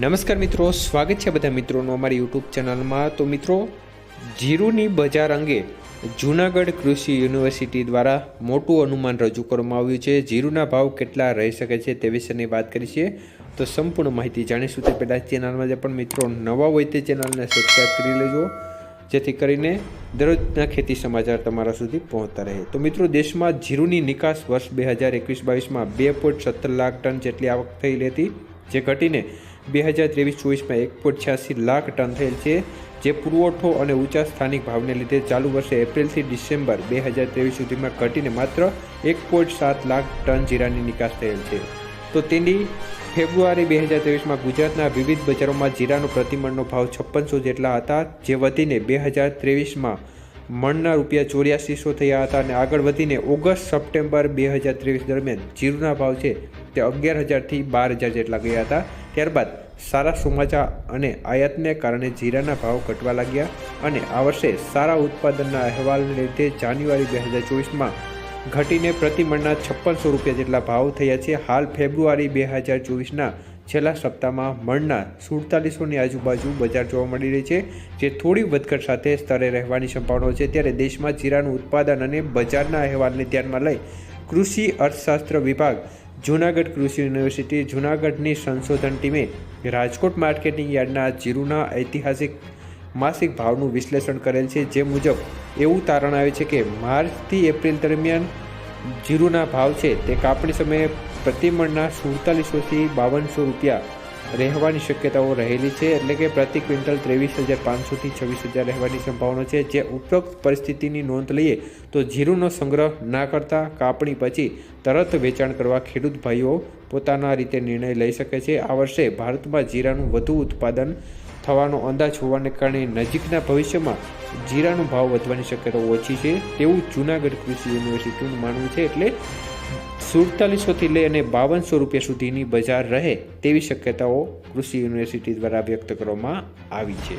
નમસ્કાર મિત્રો, સ્વાગત છે બધા મિત્રોનું અમારી યુટ્યુબ ચેનલમાં. તો મિત્રો, જીરુની બજાર અંગે જૂનાગઢ કૃષિ યુનિવર્સિટી દ્વારા મોટું અનુમાન રજૂ કરવામાં આવ્યું છે. જીરુના ભાવ કેટલા રહી શકે છે તે વિશેની વાત કરી છે. તો સંપૂર્ણ માહિતી જાણીશું. તે પહેલાં ચેનલમાં જે પણ મિત્રો નવા હોય તે ચેનલને સબસ્ક્રાઈબ કરી લેજો. જેથી કરીને દરરોજના ખેતી સમાચાર તમારા સુધી પહોંચતા રહે. તો મિત્રો, દેશમાં જીરુની નિકાસ વર્ષ બે હજાર એકવીસ બાવીસમાં બે પોઈન્ટ સત્તર લાખ ટન જેટલી આવક થયેલી હતી જે ઘટીને બે હજાર ત્રેવીસ ચોવીસમાં એક પોઈન્ટ છ્યાસી લાખ ટન થયેલ છે, જે પુરવઠો અને ઊંચા સ્થાનિક ભાવને લીધે ચાલુ વર્ષે એપ્રિલથી ડિસેમ્બર બે હજાર ત્રેવીસ સુધીમાં ઘટીને માત્ર એક પોઈન્ટ સાત લાખ ટન જીરાની નિકાસ થયેલ છે. તો તેની ફેબ્રુઆરી બે હજાર ત્રેવીસમાં ગુજરાતના વિવિધ બજારોમાં જીરાનો પ્રતિમણનો ભાવ છપ્પનસો જેટલા હતા, જે વધીને બે હજાર ત્રેવીસમાં મણના રૂપિયા ચોર્યાસીસો થયા હતા અને આગળ વધીને ઓગસ્ટ સપ્ટેમ્બર બે હજાર ત્રેવીસ દરમિયાન જીરુના ભાવ છે તે અગિયાર હજારથી બાર હજાર જેટલા ગયા હતા. ત્યારબાદ સારા સમાચાર અને આયાતને કારણે જીરાના ભાવ ઘટવા લાગ્યા અને આ વર્ષે સારા ઉત્પાદનના અહેવાલને લીધે જાન્યુઆરી બે હજાર ચોવીસમાં ઘટીને પ્રતિમણના છપ્પનસો રૂપિયા જેટલા ભાવ થયા છે. હાલ ફેબ્રુઆરી બે હજાર ચોવીસના છેલ્લા સપ્તાહમાં મણના સુડતાલીસોની આજુબાજુ બજાર જોવા મળી રહી છે, જે થોડી વધઘટ સાથે સ્તરે રહેવાની સંભાવના છે. ત્યારે દેશમાં જીરાનું ઉત્પાદન અને બજારના અહેવાલને ધ્યાનમાં લઈ કૃષિ અર્થશાસ્ત્ર વિભાગ જૂનાગઢ કૃષિ યુનિવર્સિટી જૂનાગઢની સંશોધન ટીમે રાજકોટ માર્કેટિંગ યાર્ડના જીરુના ઐતિહાસિક માસિક ભાવનું વિશ્લેષણ કરેલ છે, જે મુજબ એવું તારણ આવે છે કે માર્ચથી એપ્રિલ દરમિયાન જીરુના ભાવ છે તે કાપણી સમયે પ્રતિમણના સુડતાલીસોથી બાવનસો રૂપિયા રહેવાની શક્યતાઓ રહેલી છે એટલે કે પ્રતિ ક્વિન્ટલ ત્રેવીસ હજાર પાંચસોથી છવ્વીસ હજાર રહેવાની સંભાવના છે. જે ઉપરોક્ત પરિસ્થિતિની નોંધ લઈએ તો જીરુનો સંગ્રહ ના કરતા કાપણી પછી તરત વેચાણ કરવા ખેડૂત ભાઈઓ પોતાના રીતે નિર્ણય લઈ શકે છે. આ વર્ષે ભારતમાં જીરાનું વધુ ઉત્પાદન થવાનો અંદાજ હોવાને કારણે નજીકના ભવિષ્યમાં જીરાનો ભાવ વધવાની શક્યતાઓ ઓછી છે. તેવું જૂનાગઢ કૃષિ યુનિવર્સિટીનું માનવું છે એટલે સુડતાલીસોથી લઈ અને બાવનસો રૂપિયા સુધીની બજાર રહે તેવી શક્યતાઓ કૃષિ યુનિવર્સિટી દ્વારા વ્યક્ત કરવામાં આવી છે.